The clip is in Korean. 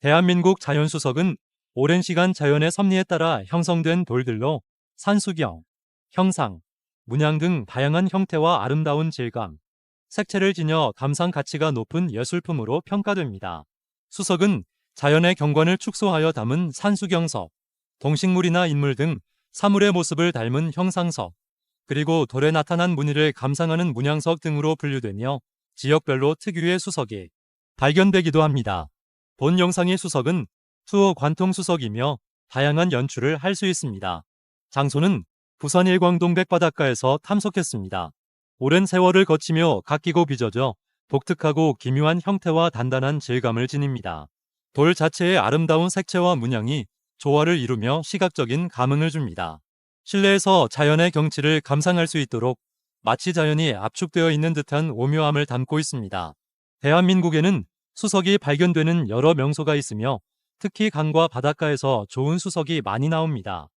대한민국 자연수석은 오랜 시간 자연의 섭리에 따라 형성된 돌들로 산수경, 형상, 문양 등 다양한 형태와 아름다운 질감, 색채를 지녀 감상 가치가 높은 예술품으로 평가됩니다. 수석은 자연의 경관을 축소하여 담은 산수경석, 동식물이나 인물 등 사물의 모습을 닮은 형상석, 그리고 돌에 나타난 무늬를 감상하는 문양석 등으로 분류되며 지역별로 특유의 수석이 발견되기도 합니다. 본 영상의 수석은 투어 관통 수석이며 다양한 연출을 할 수 있습니다. 장소는 부산 일광동 백바닷가에서 탐석했습니다. 오랜 세월을 거치며 갓기고 빚어져 독특하고 기묘한 형태와 단단한 질감을 지닙니다. 돌 자체의 아름다운 색채와 문양이 조화를 이루며 시각적인 감흥을 줍니다. 실내에서 자연의 경치를 감상할 수 있도록 마치 자연이 압축되어 있는 듯한 오묘함을 담고 있습니다. 대한민국에는 수석이 발견되는 여러 명소가 있으며 특히 강과 바닷가에서 좋은 수석이 많이 나옵니다.